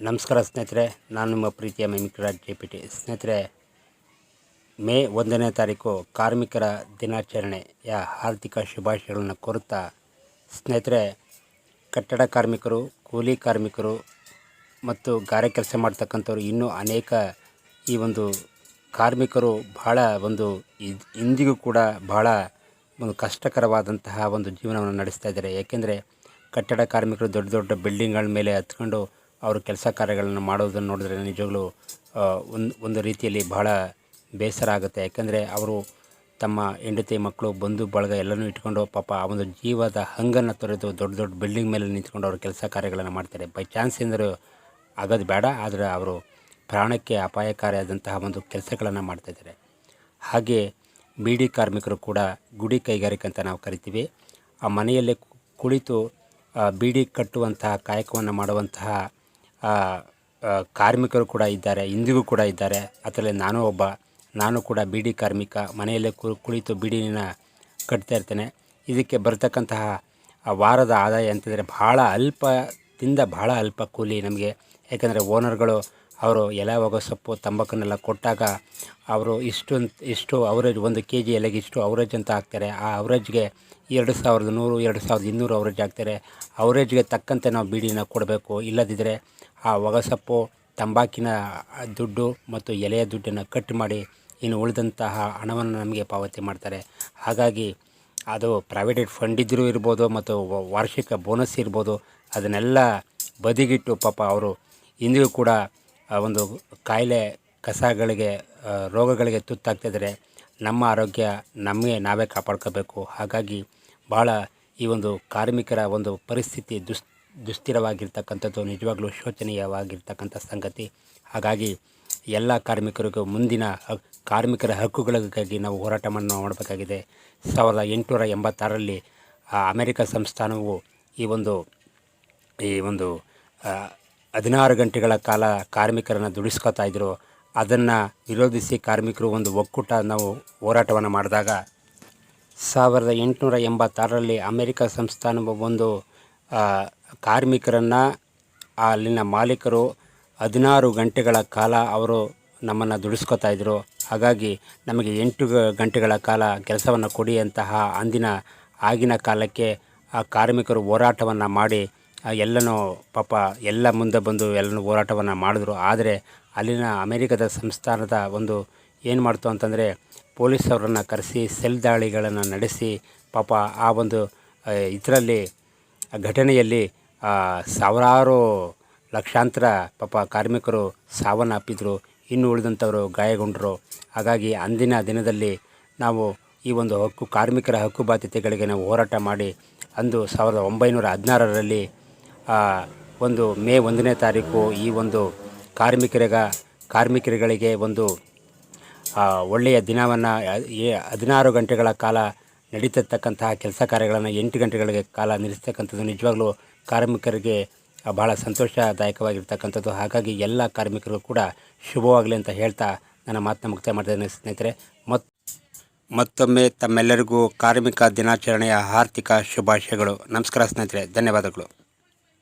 ನಮಸ್ಕಾರ ಸ್ನೇಹಿತರೆ, ನಾನು ನಿಮ್ಮ ಪ್ರೀತಿಯ ಮಿಮಿಕ್ರಾಜ್ ಜೆ ಪಿ ಟಿ ಸ್ನೇಹಿತರೆ, ಮೇ ಒಂದನೇ ತಾರೀಕು ಕಾರ್ಮಿಕರ ದಿನಾಚರಣೆಯ ಹಾರ್ದಿಕ ಶುಭಾಶಯಗಳನ್ನು ಕೋರುತ್ತಾ ಸ್ನೇಹಿತರೆ, ಕಟ್ಟಡ ಕಾರ್ಮಿಕರು, ಕೂಲಿ ಕಾರ್ಮಿಕರು ಮತ್ತು ಗಾರೆ ಕೆಲಸ ಮಾಡ್ತಕ್ಕಂಥವ್ರು ಇನ್ನೂ ಅನೇಕ ಈ ಒಂದು ಕಾರ್ಮಿಕರು ಬಹಳ ಒಂದು ಇದ್- ಇಂದಿಗೂ ಕೂಡ ಬಹಳ ಒಂದು ಕಷ್ಟಕರವಾದಂತಹ ಒಂದು ಜೀವನವನ್ನು ನಡೆಸ್ತಾ ಇದ್ದಾರೆ. ಏಕೆಂದರೆ ಕಟ್ಟಡ ಕಾರ್ಮಿಕರು ದೊಡ್ಡ ದೊಡ್ಡ ಬಿಲ್ಡಿಂಗ್ಗಳ ಮೇಲೆ ಹತ್ಕೊಂಡು ಅವರು ಕೆಲಸ ಕಾರ್ಯಗಳನ್ನು ಮಾಡೋದನ್ನು ನೋಡಿದ್ರೆ ನಿಜವಾಗ್ಲೂ ಒಂದು ಒಂದು ರೀತಿಯಲ್ಲಿ ಬಹಳ ಬೇಸರ ಆಗುತ್ತೆ. ಯಾಕೆಂದರೆ ಅವರು ತಮ್ಮ ಹೆಂಡತಿ ಮಕ್ಕಳು ಬಂಧು ಬಳಗ ಎಲ್ಲನೂ ಇಟ್ಕೊಂಡು ಪಾಪ ಆ ಒಂದು ಜೀವದ ಹಂಗನ್ನು ತೊರೆದು ದೊಡ್ಡ ದೊಡ್ಡ ಬಿಲ್ಡಿಂಗ್ ಮೇಲೆ ನಿಂತ್ಕೊಂಡು ಅವರು ಕೆಲಸ ಕಾರ್ಯಗಳನ್ನು ಮಾಡ್ತಾರೆ. ಬೈ ಚಾನ್ಸ್ ಎಂದರೂ ಆಗೋದು ಬೇಡ, ಆದರೆ ಅವರು ಪ್ರಾಣಕ್ಕೆ ಅಪಾಯಕಾರಿಯಾದಂತಹ ಒಂದು ಕೆಲಸಗಳನ್ನು ಮಾಡ್ತಾಯಿದ್ದಾರೆ ಹಾಗೆ ಬೀಡಿ ಕಾರ್ಮಿಕರು ಕೂಡ ಗುಡಿ ಕೈಗಾರಿಕೆ ಅಂತ ನಾವು ಕರಿತೀವಿ. ಆ ಮನೆಯಲ್ಲೇ ಕುಳಿತು ಬೀಡಿ ಕಟ್ಟುವಂತಹ, ಕಾಯಕವನ್ನು ಮಾಡುವಂತಹ ಕಾರ್ಮಿಕರು ಕೂಡ ಇದ್ದಾರೆ, ಇಂದಿಗೂ ಕೂಡ ಇದ್ದಾರೆ. ಅದರಲ್ಲಿ ನಾನು ಒಬ್ಬ, ನಾನು ಕೂಡ ಬೀಡಿ ಕಾರ್ಮಿಕ, ಮನೆಯಲ್ಲೇ ಕುಳಿತು ಬೀಡಿನ ಕಟ್ತಾ ಇರ್ತೇನೆ. ಇದಕ್ಕೆ ಬರ್ತಕ್ಕಂತಹ ವಾರದ ಆದಾಯ ಅಂತಂದರೆ ಭಾಳ ಅಲ್ಪದಿಂದ ಭಾಳ ಅಲ್ಪ ಕೂಲಿ ನಮಗೆ. ಯಾಕಂದರೆ ಓನರ್ಗಳು ಅವರು ಎಲೆ ಸೊಪ್ಪು ತಂಬಾಕನ್ನೆಲ್ಲ ಕೊಟ್ಟಾಗ ಅವರು ಇಷ್ಟು ಇಷ್ಟು ಅವರೇಜ್, ಒಂದು ಕೆ ಜಿ ಎಲೆಗೆ ಇಷ್ಟು ಅವರೇಜ್ ಅಂತ ಹಾಕ್ತಾರೆ. ಆ ಅವರೇಜ್ಗೆ ಎರಡು ಸಾವಿರದ ನೂರು, ಎರಡು ಸಾವಿರದ ಇನ್ನೂರು ಅವರೇಜ್ ಹಾಕ್ತಾರೆ. ಅವರೇಜ್ಗೆ ತಕ್ಕಂತೆ ನಾವು ಬೀಡಿನ ಕೊಡಬೇಕು. ಇಲ್ಲದಿದ್ದರೆ ಆ ಒಗಸೊಪ್ಪು ತಂಬಾಕಿನ ದುಡ್ಡು ಮತ್ತು ಎಲೆಯ ದುಡ್ಡನ್ನು ಕಟ್ ಮಾಡಿ ಇನ್ನು ಉಳಿದಂತಹ ಹಣವನ್ನು ನಮಗೆ ಪಾವತಿ ಮಾಡ್ತಾರೆ. ಹಾಗಾಗಿ ಅದು ಪ್ರೈವೇಟೆಡ್ ಫಂಡ್ ಇದ್ದರೂ ಇರ್ಬೋದು ಮತ್ತು ವಾರ್ಷಿಕ ಬೋನಸ್ ಇರ್ಬೋದು, ಅದನ್ನೆಲ್ಲ ಬದಿಗಿಟ್ಟು ಪಾಪ ಅವರು ಇಂದಿಗೂ ಕೂಡ ಒಂದು ಕಾಯಿಲೆ ಕಸಗಳಿಗೆ ರೋಗಗಳಿಗೆ ತುತ್ತಾಗ್ತಿದ್ದಾರೆ ನಮ್ಮ ಆರೋಗ್ಯ ನಮಗೆ ನಾವೇ ಕಾಪಾಡ್ಕೋಬೇಕು. ಹಾಗಾಗಿ ಭಾಳ ಈ ಒಂದು ಕಾರ್ಮಿಕರ ಒಂದು ಪರಿಸ್ಥಿತಿ ದುಸ್ ದುಸ್ಥಿರವಾಗಿರ್ತಕ್ಕಂಥದ್ದು, ನಿಜವಾಗ್ಲೂ ಶೋಚನೀಯವಾಗಿರ್ತಕ್ಕಂಥ ಸಂಗತಿ. ಹಾಗಾಗಿ ಎಲ್ಲ ಕಾರ್ಮಿಕರಿಗೂ ಮುಂದಿನ ಕಾರ್ಮಿಕರ ಹಕ್ಕುಗಳಿಗಾಗಿ ನಾವು ಹೋರಾಟವನ್ನು ಮಾಡಬೇಕಾಗಿದೆ. ಸಾವಿರದ ಎಂಟುನೂರ ಎಂಬತ್ತಾರರಲ್ಲಿ ಅಮೆರಿಕ ಸಂಸ್ಥಾನವು ಈ ಒಂದು ಈ ಒಂದು ಹದಿನಾರು ಗಂಟೆಗಳ ಕಾಲ ಕಾರ್ಮಿಕರನ್ನು ದುಡಿಸ್ಕೊತಾ ಇದ್ದರು ಅದನ್ನು ವಿರೋಧಿಸಿ ಕಾರ್ಮಿಕರು ಒಂದು ಒಕ್ಕೂಟ ನಾವು ಹೋರಾಟವನ್ನು ಮಾಡಿದಾಗ, ಸಾವಿರದ ಎಂಟುನೂರ ಎಂಬತ್ತಾರರಲ್ಲಿ ಅಮೆರಿಕ ಸಂಸ್ಥಾನವು ಒಂದು ಕಾರ್ಮಿಕರನ್ನು ಅಲ್ಲಿನ ಮಾಲೀಕರು ಹದಿನಾರು ಗಂಟೆಗಳ ಕಾಲ ಅವರು ನಮ್ಮನ್ನು ದುಡಿಸ್ಕೊತಾ ಇದ್ದರು ಹಾಗಾಗಿ ನಮಗೆ ಎಂಟು ಗಂಟೆಗಳ ಕಾಲ ಕೆಲಸವನ್ನು ಕೊಡಿ ಅಂತಹ ಅಂದಿನ ಆಗಿನ ಕಾಲಕ್ಕೆ ಆ ಕಾರ್ಮಿಕರು ಹೋರಾಟವನ್ನು ಮಾಡಿ ಎಲ್ಲನೂ ಪಾಪ ಎಲ್ಲ ಮುಂದೆ ಬಂದು ಎಲ್ಲನೂ ಹೋರಾಟವನ್ನು ಮಾಡಿದ್ರು. ಆದರೆ ಅಲ್ಲಿನ ಅಮೆರಿಕದ ಸಂಸ್ಥಾನದ ಒಂದು ಏನು ಮಾಡ್ತು ಅಂತಂದರೆ ಪೊಲೀಸವರನ್ನು ಕರೆಸಿ, ಸೆಲ್ ದಾಳಿಗಳನ್ನು ನಡೆಸಿ ಪಾಪ ಆ ಒಂದು ಇದರಲ್ಲಿ ಘಟನೆಯಲ್ಲಿ ಸಾವಿರಾರು ಲಕ್ಷಾಂತರ ಪಾಪ ಕಾರ್ಮಿಕರು ಸಾವನ್ನಪ್ಪಿದ್ರು. ಇನ್ನು ಉಳಿದಂಥವರು ಗಾಯಗೊಂಡರು. ಹಾಗಾಗಿ ಅಂದಿನ ದಿನದಲ್ಲಿ ನಾವು ಈ ಒಂದು ಹಕ್ಕು, ಕಾರ್ಮಿಕರ ಹಕ್ಕು ಬಾಧ್ಯತೆಗಳಿಗೆ ನಾವು ಹೋರಾಟ ಮಾಡಿ, ಅಂದು ಸಾವಿರದ ಒಂಬೈನೂರ ಹದಿನಾರರಲ್ಲಿ ಒಂದು ಮೇ ಒಂದನೇ ತಾರೀಕು ಈ ಒಂದು ಕಾರ್ಮಿಕರಿಗ, ಕಾರ್ಮಿಕರುಗಳಿಗೆ ಒಂದು ಒಳ್ಳೆಯ ದಿನವನ್ನು ಹದಿನಾರು ಗಂಟೆಗಳ ಕಾಲ ನಡೀತಿರ್ತಕ್ಕಂತಹ ಕೆಲಸ ಕಾರ್ಯಗಳನ್ನು ಎಂಟು ಗಂಟೆಗಳಿಗೆ ಕಾಲ ನಿಲ್ಲಿಸ್ತಕ್ಕಂಥದ್ದು ನಿಜವಾಗ್ಲೂ ಕಾರ್ಮಿಕರಿಗೆ ಬಹಳ ಸಂತೋಷದಾಯಕವಾಗಿರ್ತಕ್ಕಂಥದ್ದು. ಹಾಗಾಗಿ ಎಲ್ಲ ಕಾರ್ಮಿಕರು ಕೂಡ ಶುಭವಾಗಲಿ ಅಂತ ಹೇಳ್ತಾ ನನ್ನ ಮಾತನ್ನ ಮುಕ್ತಾಯ ಮಾಡ್ತಿದ್ದೇನೆ ಸ್ನೇಹಿತರೆ. ಮತ್ತು ಮತ್ತೊಮ್ಮೆ ತಮ್ಮೆಲ್ಲರಿಗೂ ಕಾರ್ಮಿಕ ದಿನಾಚರಣೆಯ ಆರ್ಥಿಕ ಶುಭಾಶಯಗಳು. ನಮಸ್ಕಾರ ಸ್ನೇಹಿತರೆ. ಧನ್ಯವಾದಗಳು.